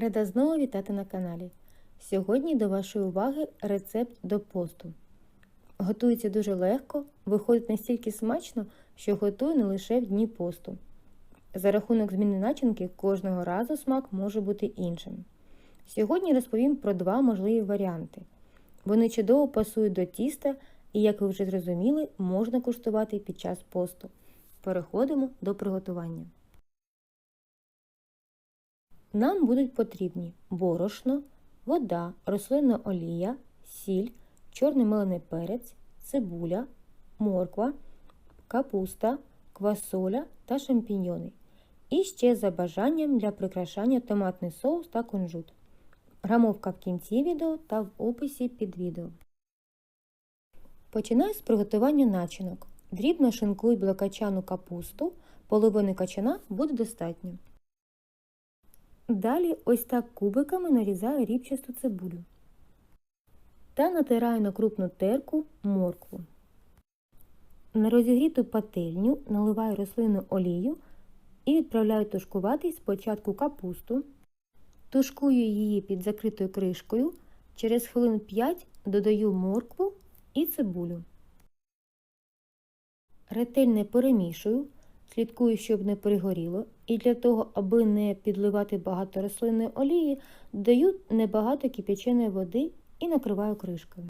Рада знову вітати на каналі. Сьогодні до вашої уваги рецепт до посту. Готується дуже легко, виходить настільки смачно, що готую не лише в дні посту. За рахунок зміни начинки кожного разу смак може бути іншим. Сьогодні розповім про два можливі варіанти. Вони чудово пасують до тіста і, як ви вже зрозуміли, можна куштувати під час посту. Переходимо до приготування. Нам будуть потрібні борошно, вода, рослинна олія, сіль, чорний мелений перець, цибуля, морква, капуста, квасоля та шампіньйони. І ще за бажанням для прикрашання томатний соус та кунжут. Грамовка в кінці відео та в описі під відео. Починаю з приготування начинок. Дрібно шинкуй блокачану капусту, половини качана буде достатньо. Далі ось так кубиками нарізаю рібчасту цибулю та натираю на крупну терку моркву. На розігріту пательню наливаю рослинну олію і відправляю тушкувати спочатку капусту, тушкую її під закритою кришкою, через хвилин 5 додаю моркву і цибулю. Ретельно перемішую, слідкую, щоб не перегоріло, і для того, аби не підливати багато рослинної олії, додаю небагато кипяченої води і накриваю кришкою.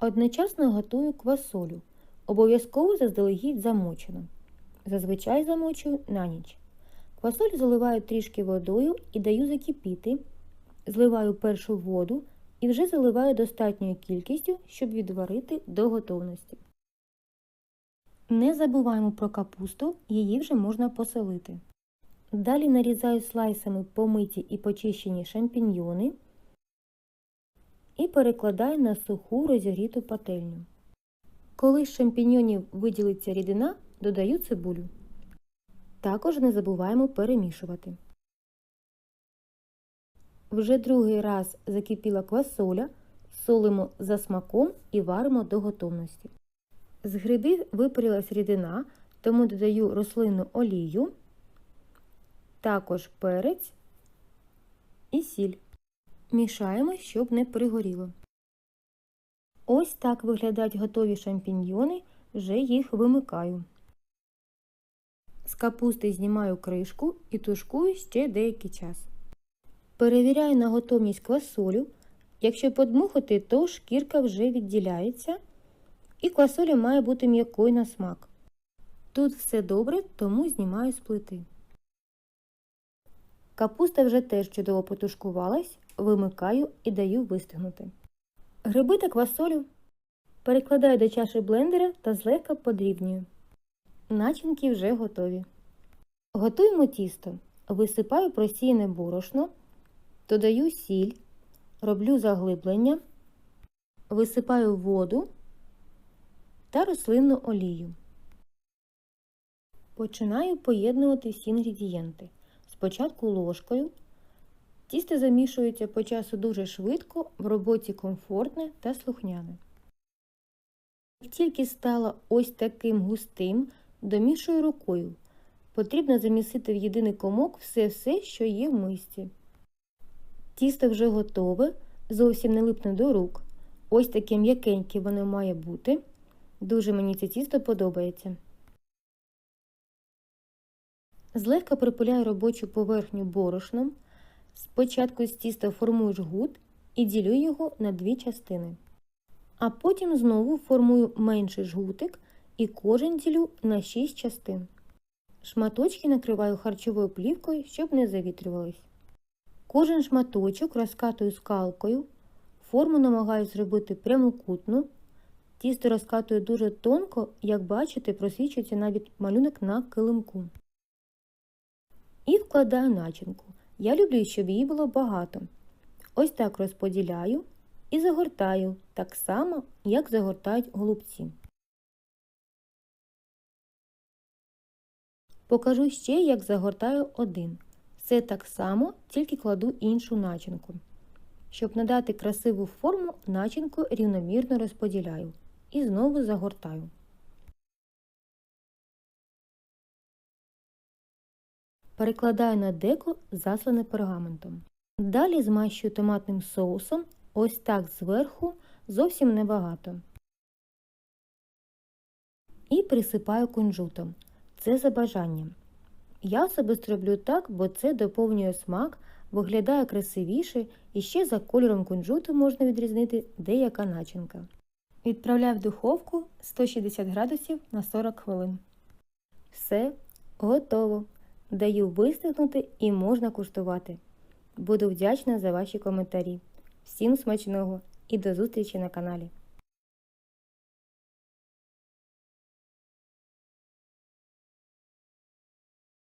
Одночасно готую квасолю, обов'язково заздалегідь замочену. Зазвичай замочую на ніч. Квасоль заливаю трішки водою і даю закипіти, зливаю першу воду і вже заливаю достатньою кількістю, щоб відварити до готовності. Не забуваємо про капусту, її вже можна поселити. Далі нарізаю слайсами помиті і почищені шампіньйони і перекладаю на суху розігріту пательню. Коли з шампіньйонів виділиться рідина, додаю цибулю. Також не забуваємо перемішувати. Вже другий раз закипіла квасоля, солимо за смаком і варимо до готовності. З грибів випарилась рідина, тому додаю рослинну олію, також перець і сіль. Мішаємо, щоб не пригоріло. Ось так виглядають готові шампіньйони, вже їх вимикаю. З капусти знімаю кришку і тушкую ще деякий час. Перевіряю на готовність квасолю. Якщо подмухати, то шкірка вже відділяється і квасоля має бути м'якою на смак. Тут все добре, тому знімаю з плити. Капуста вже теж чудово потушкувалась, вимикаю і даю вистигнути. Гриби та квасолю перекладаю до чаші блендера та злегка подрібнюю. Начинки вже готові. Готуємо тісто. Висипаю просіяне борошно, додаю сіль, роблю заглиблення, висипаю воду та рослинну олію. Починаю поєднувати всі інгредієнти. Спочатку ложкою. Тісто замішується по часу дуже швидко, в роботі комфортне та слухняне. Як тільки стало ось таким густим, домішую рукою. Потрібно замісити в єдиний комок все-все, що є в мисці. Тісто вже готове, зовсім не липне до рук. Ось таке м'якеньке воно має бути. Дуже мені це тісто подобається. Злегка припиляю робочу поверхню борошном. Спочатку з тіста формую жгут і ділю його на дві частини. А потім знову формую менший жгутик і кожен ділю на 6 частин. Шматочки накриваю харчовою плівкою, щоб не завітрювались. Кожен шматочок розкатую скалкою, форму намагаюся зробити прямокутну. Тісто розкатую дуже тонко, як бачите, просвічується навіть малюнок на килимку. І вкладаю начинку. Я люблю, щоб її було багато. Ось так розподіляю і загортаю так само, як загортають голубці. Покажу ще, як загортаю один. Все так само, тільки кладу іншу начинку. Щоб надати красиву форму, начинку рівномірно розподіляю і знову загортаю. Перекладаю на деко, заслане пергаментом. Далі змащую томатним соусом, ось так зверху, зовсім небагато. І присипаю кунжутом. Це за бажанням. Я особисто роблю так, бо це доповнює смак, виглядає красивіше і ще за кольором кунжуту можна відрізнити деяка начинка. Відправляю в духовку 160 градусів на 40 хвилин. Все, готово. Даю вистигнути і можна куштувати. Буду вдячна за ваші коментарі. Всім смачного і до зустрічі на каналі.